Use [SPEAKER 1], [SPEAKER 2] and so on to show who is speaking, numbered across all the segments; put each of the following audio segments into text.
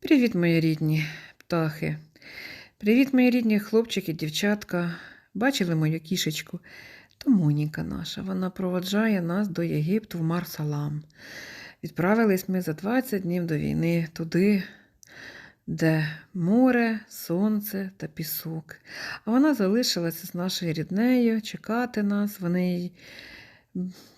[SPEAKER 1] Привіт, мої рідні птахи. Привіт, мої рідні хлопчики, дівчатка. Бачили мою кішечку? То Моніка наша. Вона проводжає нас до Єгипту в Марсалам. Відправились ми за 20 днів до війни туди, де море, сонце та пісок. А вона залишилася з нашою ріднею чекати нас. Вони її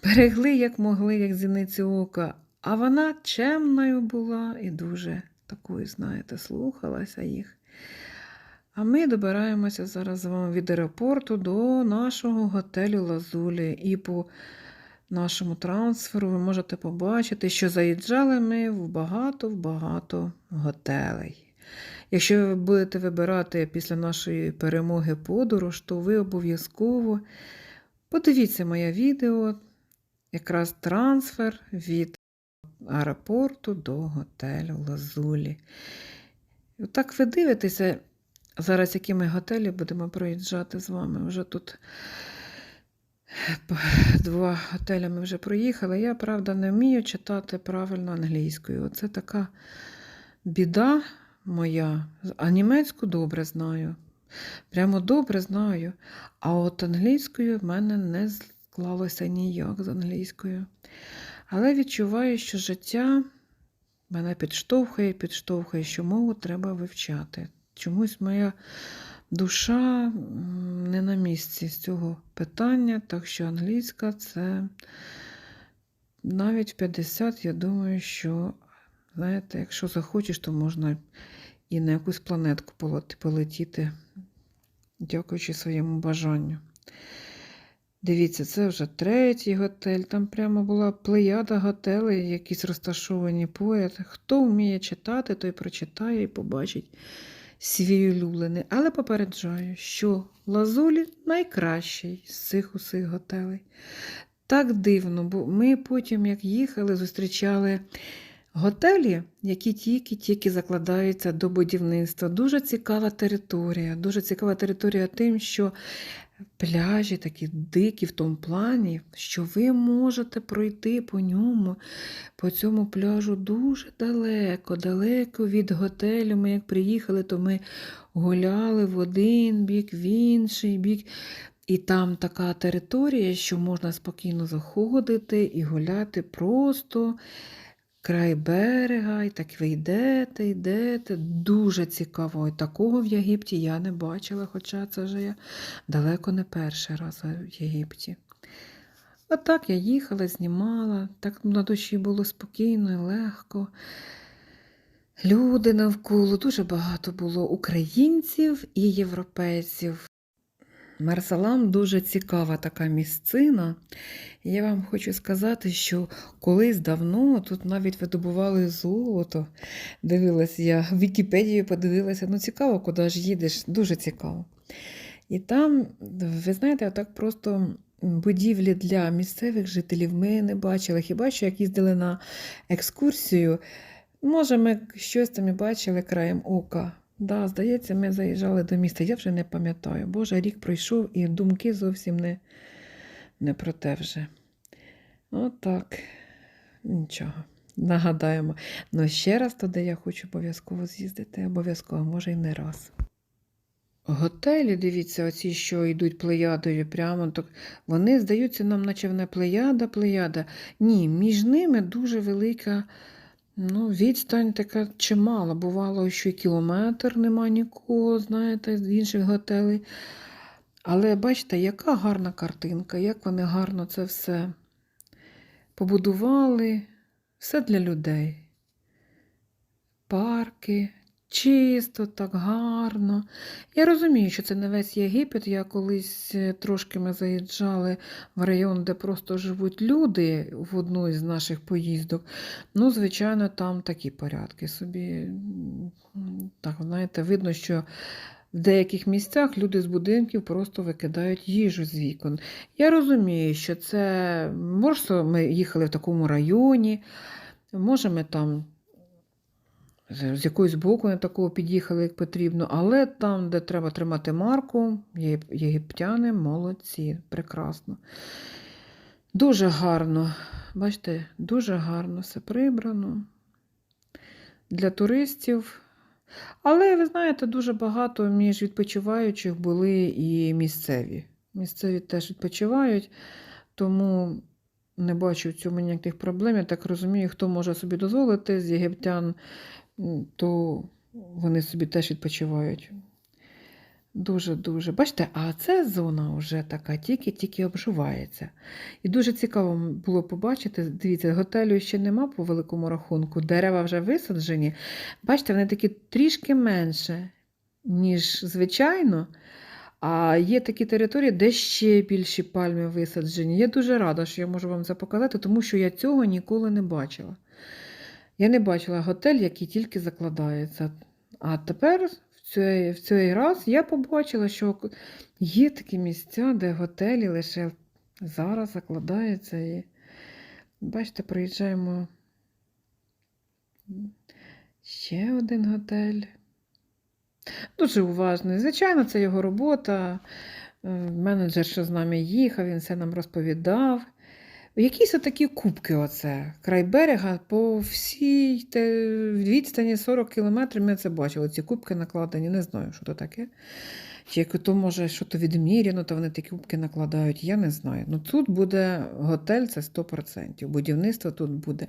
[SPEAKER 1] берегли, як могли, як зіниці ока. А вона чемною була і дуже такою, знаєте, слухалася їх. А ми добираємося зараз з вами від аеропорту до нашого готелю Лазулі. І по нашому трансферу ви можете побачити, що заїжджали ми в багато-багато готелей. Якщо ви будете вибирати після нашої перемоги подорож, то ви обов'язково подивіться моє відео, якраз трансфер від аеропорту до готелю Лазулі. І Отак ви дивитеся, зараз які ми готелі будемо проїжджати з вами. Вже тут два готелі ми вже проїхали. Я, правда, не вмію читати правильно англійською. Оце така біда моя. А німецьку добре знаю. Прямо добре знаю. А от англійською в мене не склалося ніяк з англійською. Але відчуваю, що життя мене підштовхує, підштовхує, що мову треба вивчати. Чомусь моя душа не на місці з цього питання, так що англійська це навіть в 50, я думаю, що, знаєте, якщо захочеш, то можна і на якусь планетку полетіти, дякуючи своєму бажанню. Дивіться, це вже третій готель. Там прямо була плеяда готелей, якісь розташовані поряд. Хто вміє читати, той прочитає і побачить свій улюблений. Але попереджаю, що Лазулі найкращий з цих усіх готелей. Так дивно, бо ми потім, як їхали, зустрічали готелі, які тільки-тільки закладаються до будівництва. Дуже цікава територія. Дуже цікава територія тим, що пляжі такі дикі в тому плані, що ви можете пройти по ньому, по цьому пляжу дуже далеко, далеко від готелю. Ми як приїхали, то ми гуляли в один бік, в інший бік. І там така територія, що можна спокійно заходити і гуляти просто край берега, і так ви йдете, йдете. Дуже цікаво. І такого в Єгипті я не бачила, хоча це вже я далеко не перший раз в Єгипті. Отак я їхала, знімала, так на душі було спокійно і легко. Люди навколо, дуже багато було українців і європейців. Марсалам дуже цікава така місцина. Я вам хочу сказати, що колись давно тут навіть видобували золото. Дивилась я в Вікіпедію подивилася, ну цікаво, куди ж їдеш, дуже цікаво. І там, ви знаєте, отак просто будівлі для місцевих жителів ми не бачили. Хіба що як їздили на екскурсію, може, ми щось там і бачили краєм ока. Да, здається, ми заїжджали до міста. Я вже не пам'ятаю. Боже, рік пройшов і думки зовсім не, не про те вже. Отак. Нічого. Нагадаємо. Ну, ще раз туди я хочу обов'язково з'їздити, обов'язково, може, і не раз. Готелі, дивіться, оці, що йдуть плеядою, прямо так, вони здаються нам, наче вона плеяда, плеяда. Ні, між ними дуже велика. Ну, відстань така чимала. Бувало, що й кілометр нема нікого, знаєте, з інших готелей. Але бачите, яка гарна картинка, як вони гарно це все побудували. Все для людей. Парки, чисто, так гарно. Я розумію, що це не весь Єгипет. Я колись е, трошки ми заїжджали в район, де просто живуть люди в одну із наших поїздок. Ну, звичайно, там такі порядки собі. Так, знаєте, видно, що в деяких місцях люди з будинків просто викидають їжу з вікон. Я розумію, що це, може, ми їхали в такому районі, може, ми там з якоїсь боку не такого під'їхали, як потрібно, але там, де треба тримати марку, єгиптяни молодці, прекрасно. Дуже гарно, бачите, дуже гарно все прибрано. для туристів. Але ви знаєте, дуже багато між відпочиваючих були і місцеві. Місцеві теж відпочивають, тому не бачу в цьому ніяких проблем. Я так розумію, хто може собі дозволити з єгиптян, то вони собі теж відпочивають. Дуже-дуже. Бачите, а це зона вже така, тільки-тільки обживається. І дуже цікаво було побачити. Дивіться, готелю ще нема по великому рахунку, дерева вже висаджені. Бачите, вони такі трішки менше, ніж звичайно. А є такі території, де ще більші пальми висаджені. Я дуже рада, що я можу вам це показати, тому що я цього ніколи не бачила. Я не бачила готель, який тільки закладається. А тепер в цей, в цей раз я побачила, що є такі місця, де готелі лише зараз закладаються. І бачите, приїжджаємо ще один готель. Дуже уважний. Звичайно, це його робота. Е, Менеджер, що з нами їхав, він все нам розповідав. Якісь отакі кубки, оце, край берега, по всій те, відстані 40 кілометрів ми це бачили. Ці кубки накладені, не знаю, що то таке. Чи як то може що то відміряно, то вони такі кубки накладають, я не знаю. Ну тут буде готель, це 100%. Будівництво тут буде.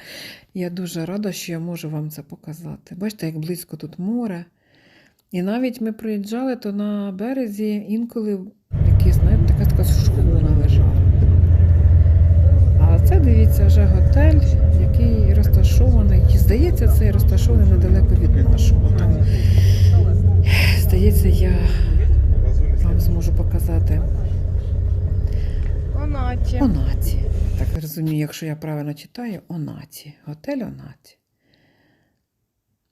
[SPEAKER 1] Я дуже рада, що я можу вам це показати. Бачите, як близько тут море. І навіть ми приїжджали, то на березі інколи якась, знаєте, така така шхуна лежала. А це, вже готель, який розташований. Здається, це розташований недалеко від нашого. Там, здається, я вам зможу показати
[SPEAKER 2] Онаті.
[SPEAKER 1] Онаті. Так розумію, якщо я правильно читаю, Онаті. Готель Онаті.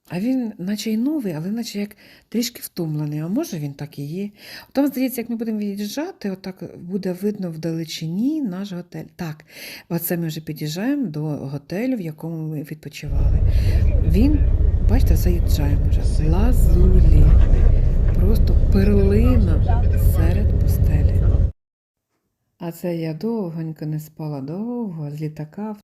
[SPEAKER 1] А він, наче й новий, але наче як трішки втомлений. А може він так і є. Там, здається, як ми будемо від'їжджати, отак буде видно вдалечині наш готель. Так, оце ми вже під'їжджаємо до готелю, в якому ми відпочивали. Він, бачите, заїжджаємо вже. Лазулі. Просто перлина серед пустелі. А це я довгонько не спала довго з літака